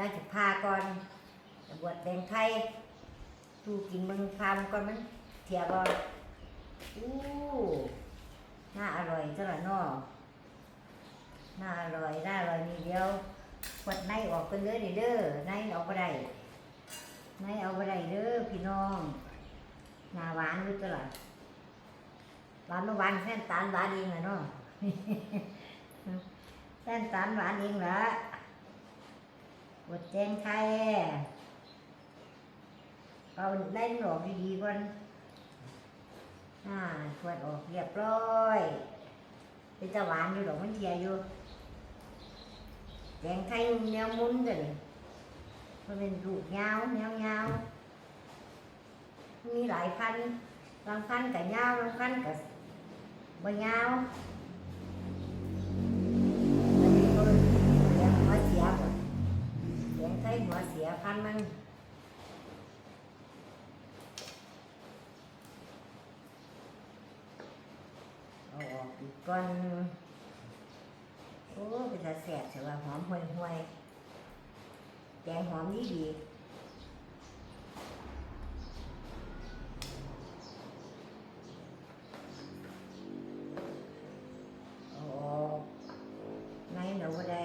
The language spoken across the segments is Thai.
ได้จะพาก่อนจะบวชแดงไทยดูกินมึงพามก่อนมันเทียบออู้น่าอร่อยเท่าไหร่นอน่าอร่อยน่าอร่อยนี่เดียวขวดในออกกันเลยเด้อในออกไปได้ในเอาไปได้เด้อพี่น้องหน้าหวานอยู่ตลอดหวานมาหวานแค่ตาลหวานเองแหละเนาะแค่ตาลหวานเองเหรอ บดแจงไทยเอาเล่นออกดีๆก่อนอ่าขวดออกเรียบร้อยเป็นจะหวานอยู่ดอกมันเทียอยู่แจงไทยแนวมุนเลยมันเป็นรูปยาวแนวยาวมีหลายพันบางพันกับยาวบางพันกับบ่ยาว สียงไทยหัวเสียพันมันเอาออกอีกก้อนโอ้เป็นตาแสบใช่ว่าหอมห่วยห่วยแกงหอมดีดีเอาออกในเราก็ได้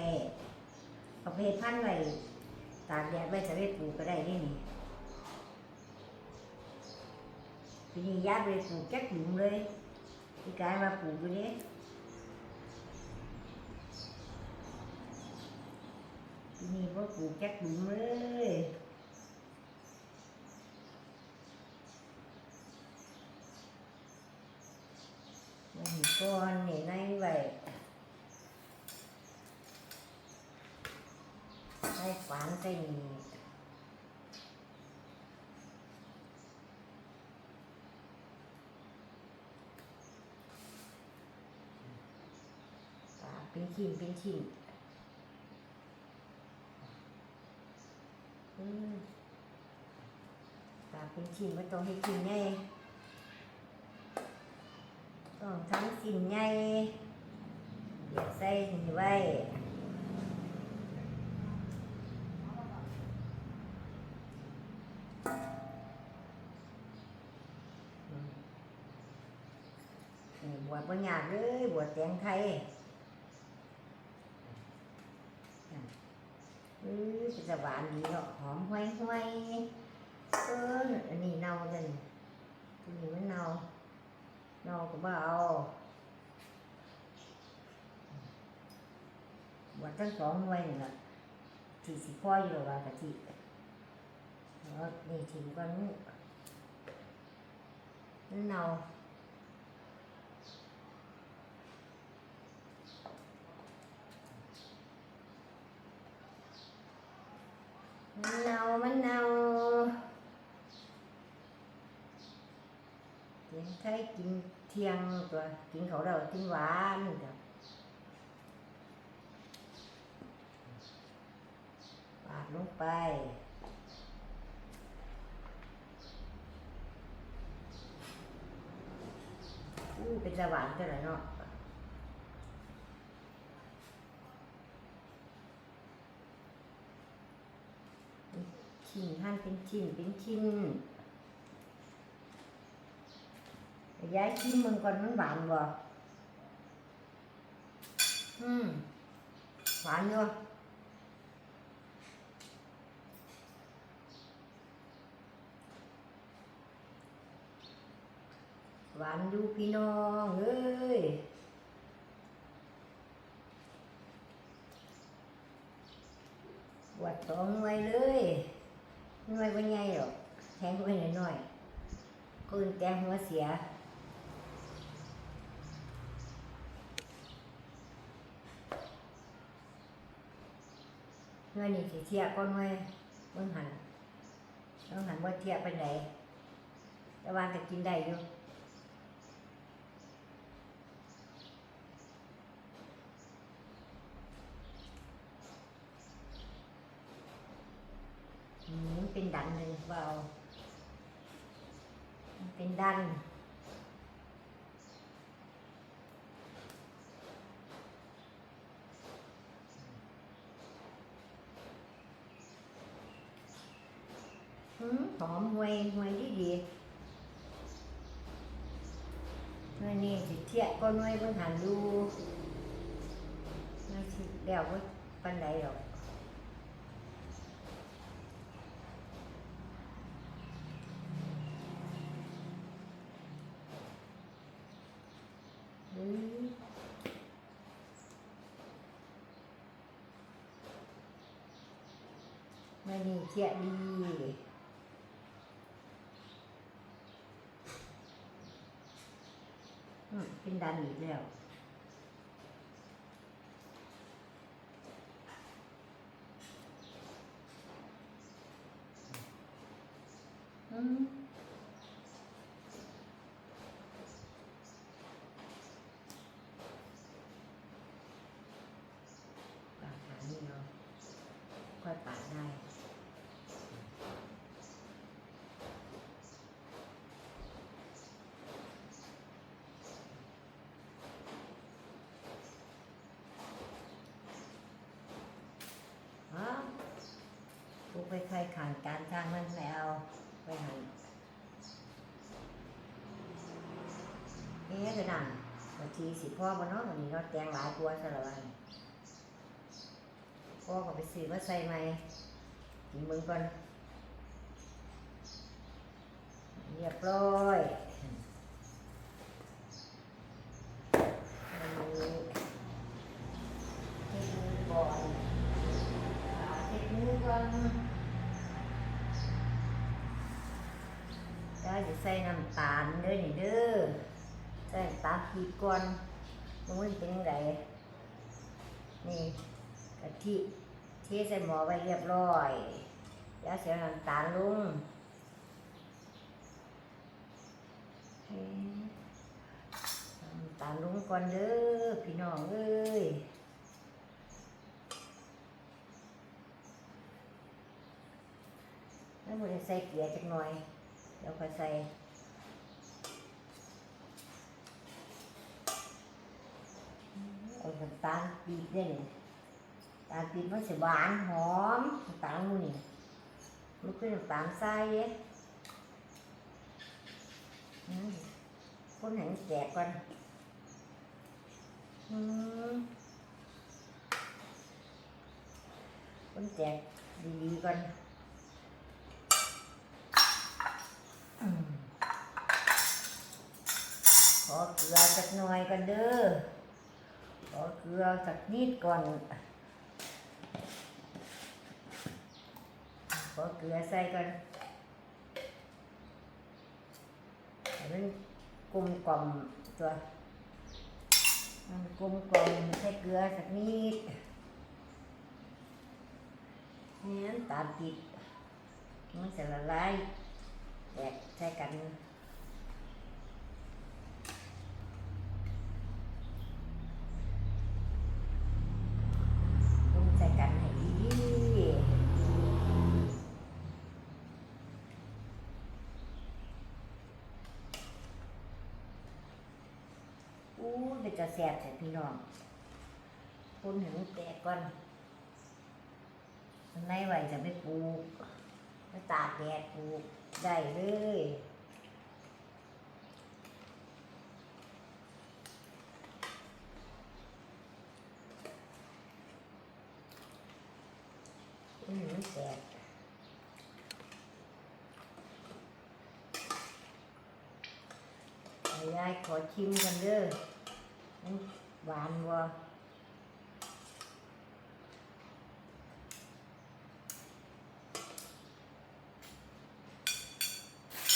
ประเภทพันธุ์อะไว้ ตากแดดไว้จะได้ปลูกก็ได้นี่นี่ทีนี้ยัดไปปลูกแค่หลุมเลยที่กายมาปลูกอยู่นี่ทีนี้พอปลูกแค่หลุมเลยมันก้อนนี่ในไว้ ใส่ฝานใส่นี่ปลาเป็นชิ้นเป็นชิ้นอืมปลาเป็นชิ้นไม่ต้องให้ชิ้นใหญ่ต้องทั้งชิ้นใหญ่เดี๋ยวใส่นี่ไว้ บวชบ่ยากเลยบวชแตงไทยอะเออเป็นสหวานดีเนาะหอมห้วยห้วยเอออันนี้เน่าจังอันนี้มันเน่าเน่าก็บ่เอาบวชทั้งสองหน่วยนี่ล่ะที่สิพ่ออยู่ว่ากะทิแล้วนี่ถิ่มก่อนมันมันเน่า มันเนามันเนาเสียงไทยกินเที่ยงตัวกินเขาเรากินหวานจ้ะปาดลงไปอู้เป็นตะหวานจังเลยเนาะ ชิ้นหั่นเป็นชิ้นเป็นชิ้นย้ายชิ้นมึงก่อนมันหวานบ่อืมหวานอยู่หวานอยู่พี่น้องเอ้ยบวดสองหน่วยเลย หน่วยว่าใหญ่หรอกแทงไปหน่อยหน่อยคืนแกงหัวเสียเงินนี่สิเทียก้อนไว้ยเบิ่งหันเบิ่งหันว่าเทียบเป็นไดแต่ว่าจะกินได้อยู่ อืมมันเป็นดันเลยเบามันเป็นดันอืมหอมห่วยห่วยดีดีหน่วยนี่สิเทียก็หน่วยเบิ่งหันดูหน่วยสิเดี๋ยวว่าปันใดหรอกอืม หน่วยนี่เทียดี อืมเป็นดันอีกแล้ว อืมปาดหางนี่เนาะค่อยปาดได้ อ๋อกู ไปใครขานการทางมันไม่เอาไปหันนี่คือนั่นบางทีสิพ่อมาเนาะวันนี้เราแตงหลายตัวสารวันพ่อก็ไปซื้อมาใส่ไหมกินมึงก่อนเรียบร้อยอันนี้เทมือก่อนเห็ดมือก่อนแล้ว จะใส่น้ำตาลเด้อนี่เด้อใส่น้ำตาลปีก่อนมันเป็นยังไงนี่กะทิเทใส่หม้อไว้เรียบร้อย แล้วเสียน้ำตาลลงน้ำตาลลงก่อนเด้อพี่น้องเอ้ยแล้วมันจะใส่เกลือจักหน่อย เดี๋ยวค่อยใส่เอาน้ำตาลปี๊บได้เนี่ยตาลปี๊บมันจะหวานหอมน้ำตาลมูนี่มันคือน้ำตาลทรายเด้อืมคนไหนมันแจกก่อนอืมคนแจกดีๆก่อน อืมข อเกลือสักหน่อยกันเด้อขอเกลือสักนิดก่อนขอเกลือใส่ก่อนให้มันกลมกล่อมตัวมันกลมกล่อมใส่เกลือสักนิดนี่น้ำตาลปิดมันจะละลายแยกใช้กันปรุงใส่กันให้ดีอู้เป็น จะแสบแต่พี่น้องคนหนมันแตกก่อนข้างในไว้จะไม่ปลูกไปตากแดดปลูกได้เลยอืมแสบยายขอชิมกันเด้อ หวานบ่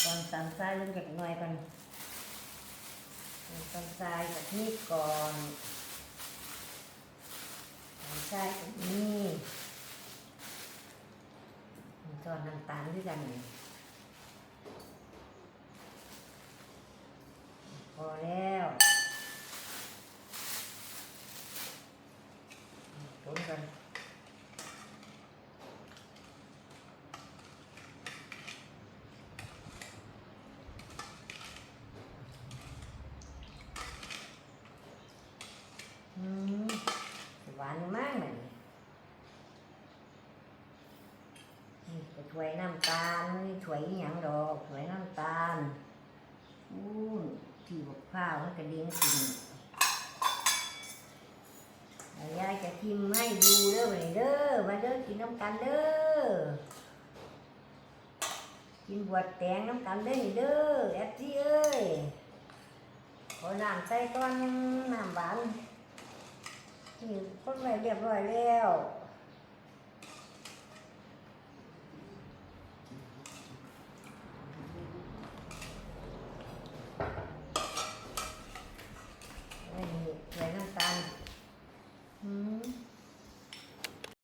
ก่อนตำทรายลงจากหน่อยก่อนตำทรายจากนี่ก่อนตำทรายจากนี่ตอนน้ำตาลด้วยกันพอแล้วต้นกัน อืมหวานมากเลยนี่ นี่ก็ถ้วยน้ำตาลนี่ถ้ วยอหยังดอกถ้วยน้ำตาลอู้ที่บกข้าวมันกระเด็นขึ้นยายจะทิมให้ดูเด้อวันนี้เด้อมาเด้อกินน้ำกันเด้อกินบวชแตงน้ำกันเด้อนี่เด้อแอดจี้เอ้ยขอน้ำใส่ก้อนน้ำหวานนี่คนไว้เรียบร้อยแล้ว